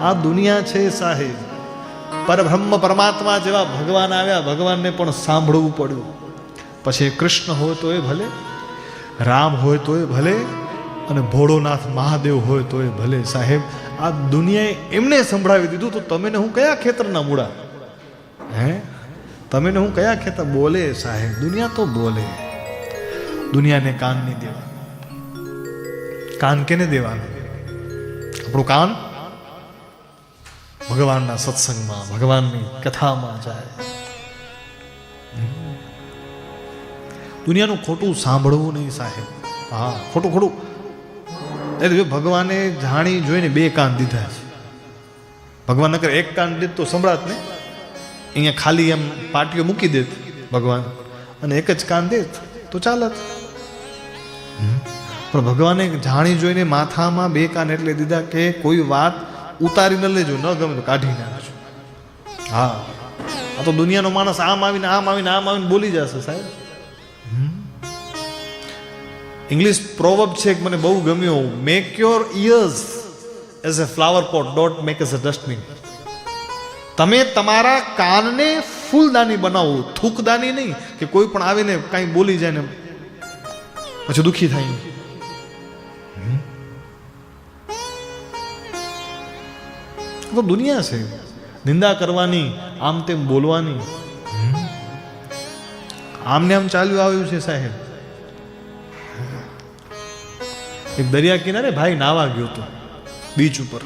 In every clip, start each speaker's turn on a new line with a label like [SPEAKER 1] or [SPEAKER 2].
[SPEAKER 1] આ દુનિયા છે સાહેબ. પરબ્રહ્મ પરમાત્મા જેવા ભગવાન આવ્યા, ભગવાનને પણ સાંભળવું પડ્યું. પછી કૃષ્ણ હોય તો એ ભલે, રામ હોય તો એ ભલે, અને ભોળોનાથ મહાદેવ હોય તો એ ભલે. સાહેબ, આ દુનિયાએ એમને સંભળાવી દીધું, તો તમે હું કયા ખેતરના મૂળા? હે? તમેને હું કયા ખેતર? બોલે સાહેબ, દુનિયા તો બોલે. દુનિયાને કાન નહીં દેવા. કાન કેને દેવાનું? આપણું કાન? ભગવાનના સત્સંગમાં ભગવાનની કથામાં જાય. દુનિયાનું ખોટું સાંભળવું નહીં સાહેબ. હા, ખોટું ખોટું. એટલે ભગવાને જાણી જોઈને બે કાન દીધા છે. ભગવાન નકર એક કાન દીધ તો સંભળાત ને અહીંયા ખાલી એમ પાટીઓ મૂકી દેત ભગવાન. અને એક જ કાન દેત તો ચાલત. પણ ભગવાને જાણી જોઈને માથામાં બે કાન એટલે દીધા કે કોઈ વાત ઉતારી ન લેજો, ન ગમે તો કાઢી નાખજો. હા. આ તો દુનિયાનો માણસ આમ આવીને આમ આવીને આમ આવીને બોલી જશે સાહેબ. ઇંગ્લિશ પ્રોવબ છે કે મને બહુ ગમ્યો make your ears as a flower pot dot make as a dustbin તમે તમારા કાનને ફૂલદાની બનાવો, થૂકદાની નહીં, કે કોઈ પણ આવીને કાંઈ બોલી જાય ને પછી દુઃખી થાય. તો દુનિયા છે. નિંદા કરવાની, આમ તેમ બોલવાની. આમને આમ ચાલ્યું આવ્યું છે સાહેબ. એક દરિયા કિનારે ભાઈ નાવા ગયો હતો, બીચ ઉપર.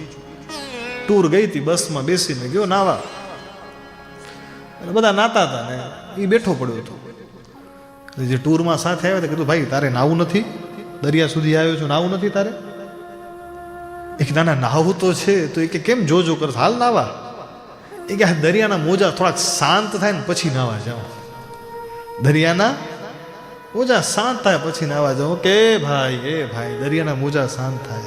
[SPEAKER 1] ટૂર ગઈ હતી બસમાં બેસીને, ગયો નાવા. બધા નાતા હતા ને એ બેઠો પડ્યો હતો. જે ટૂરમાં સાથે આવ્યા કીધું, ભાઈ, તારે નાવું નથી. દરિયા સુધી આવ્યો છું, નાવું નથી તારે. એક નાના નાહવું તો છે, તો એ કે, કેમ જોજો કર? હાલ નાવા એ કે દરિયાના મોજા થોડાક શાંત થાય ને પછી નાવા જાઓ. દરિયાના મોજા શાંત થાય પછી નાવા જાઓ. કે ભાઈ, એ ભાઈ, દરિયાના મોજા શાંત થાય.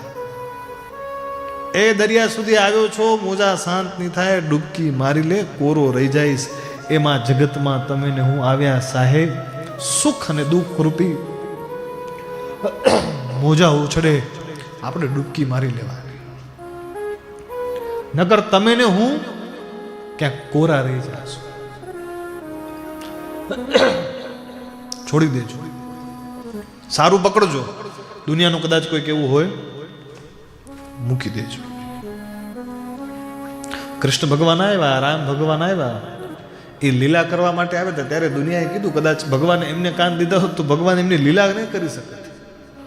[SPEAKER 1] એ દરિયા સુધી આવ્યો છો, મોજા શાંત નહીં થાય, ડૂબકી મારી લે, કોરો રહી જઈશ. એમાં જગતમાં તમે ને હું આવ્યા, સાહેબ. સુખ અને દુઃખ રૂપી મોજા ઉછળે. આપણે ડૂબકી મારી લેવાની. નગર તમે ને હું ક્યાંક કોરા રહી જાશું છોડી દેજો. સારું પકડજો. દુનિયાનું કદાચ કોઈ કેવું હોય. મૂકી દેજો. કૃષ્ણ ભગવાન આવ્યા રામ ભગવાન આવ્યા. એ લીલા કરવા માટે આવ્યા હતા ત્યારે દુનિયાએ કીધું કદાચ ભગવાને એમને કાન દીધા હોત તો ભગવાન એમની લીલા નહીં કરી શકે.